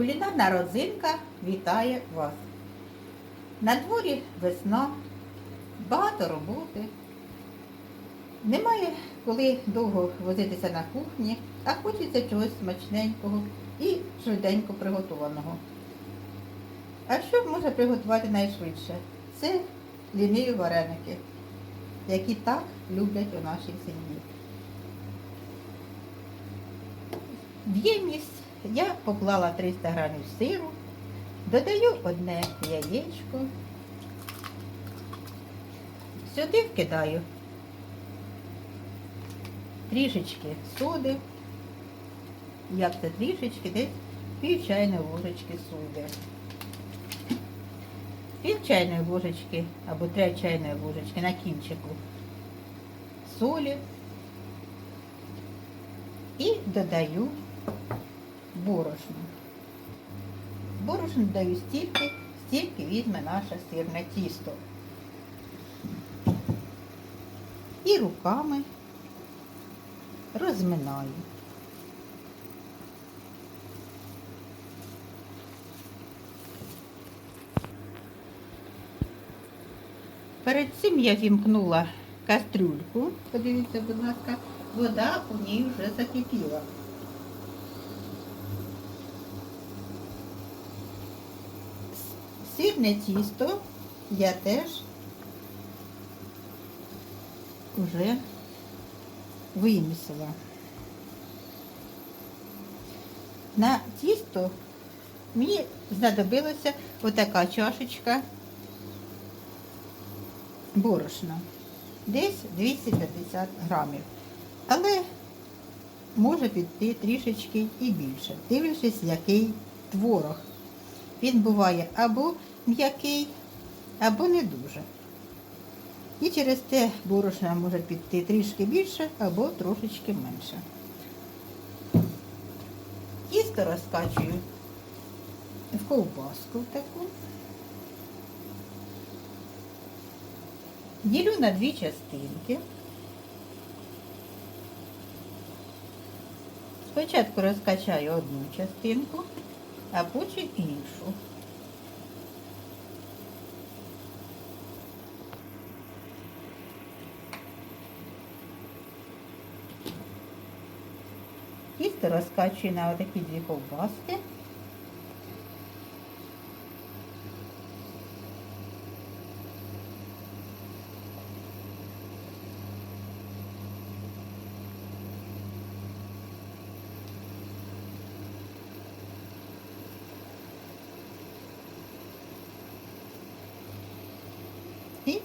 Кулінарна родзинка вітає вас. На дворі весна, багато роботи. Немає коли довго возитися на кухні, а хочеться чогось смачненького і швиденько приготованого. А що може приготувати найшвидше? Це ліниві вареники, які так люблять у нашій сім'ї. В ємність я поклала 300 грамів сиру, додаю одне яєчко, сюди вкидаю трішечки соди, як це трішечки, десь пів чайної ложечки соди. Пів чайної ложечки або три чайної ложечки на кінчику солі. І додаю борошно. Борошно даю стільки, стільки візьме наше сирне тісто. І руками розминаю. Перед цим я вімкнула кастрюльку. Подивіться, будь ласка, вода у ній вже закипіла. Сирне тісто я теж вже вимісила. На тісто мені знадобилася отака чашечка борошна. Десь 250 грамів. Але може піти трішечки і більше, дивлячись, який творог. Він буває або м'який, або не дуже. І через те борошна може піти трішки більше або трошечки менше. Тісто розкачую в ковбаску таку. Ділю на дві частинки. Спочатку розкачаю одну частинку, а потім іншу. Тісто розкачую на отакі дві ковбаски. І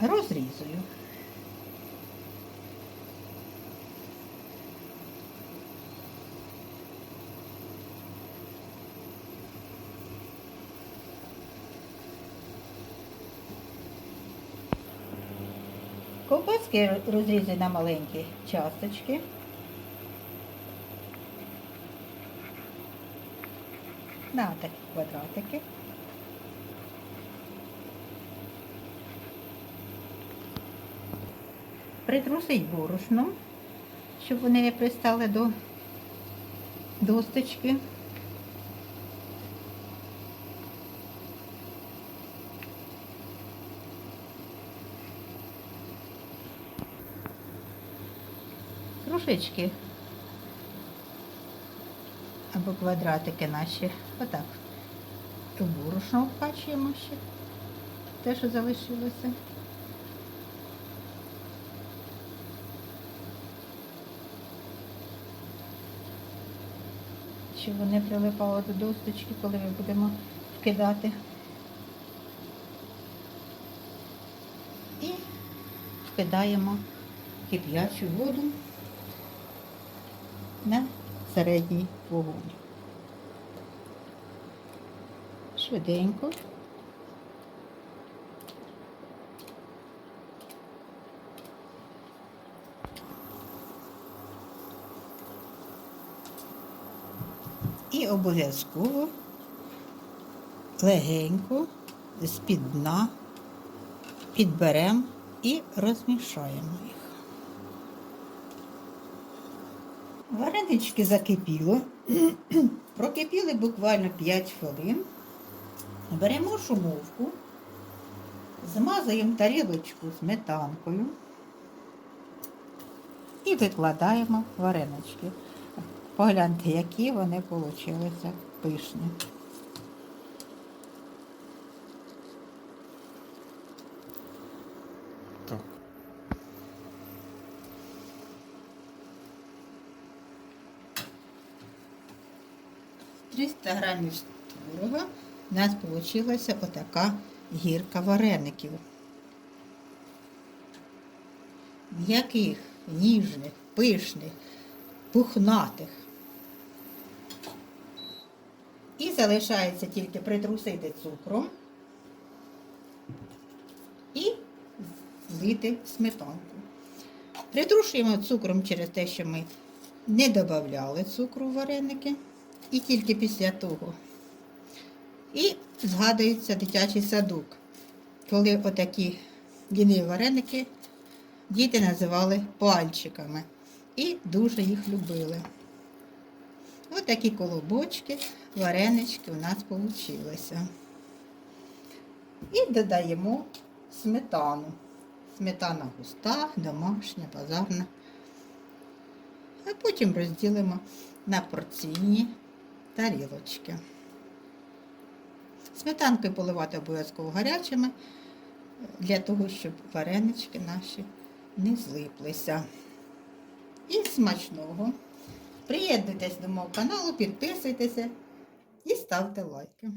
розрізую. Ковбаски розрізую на маленькі часточки. На такі квадратики. Притрусить борошном, щоб вони не пристали до досточки. Кружечки або квадратики наші. Отак. В борошно вкачуємо ще. Те, що залишилося. Щоб вони прилипали до досточки, коли ми будемо вкидати. І вкидаємо кип'ячу воду на середній вогонь. Швиденько. І обов'язково легенько з-під дна підберемо і розмішаємо їх. Варенички закипіло. Прокипіли буквально 5 хвилин. Беремо шумовку, змазуємо тарілочку сметанкою і викладаємо варенички. Погляньте, які вони вийшли пишні. 300 грамів творога у нас вийшла отака гірка вареників. М'яких, ніжних, пишних, пухнатих. І залишається тільки притрусити цукром і злити сметанку. Притрушуємо цукром через те, що ми не додавали цукру в вареники. І тільки після того. І згадується дитячий садок, коли отакі ліниві вареники діти називали пальчиками і дуже їх любили. Ось такі колобочки, варенички у нас вийшли. І додаємо сметану. Сметана густа, домашня, базарна. А потім розділимо на порційні тарілочки. Сметанки поливати обов'язково гарячими, для того, щоб варенички наші не злиплися. І смачного. Приєднуйтесь до мого каналу, підписуйтеся і ставте лайки.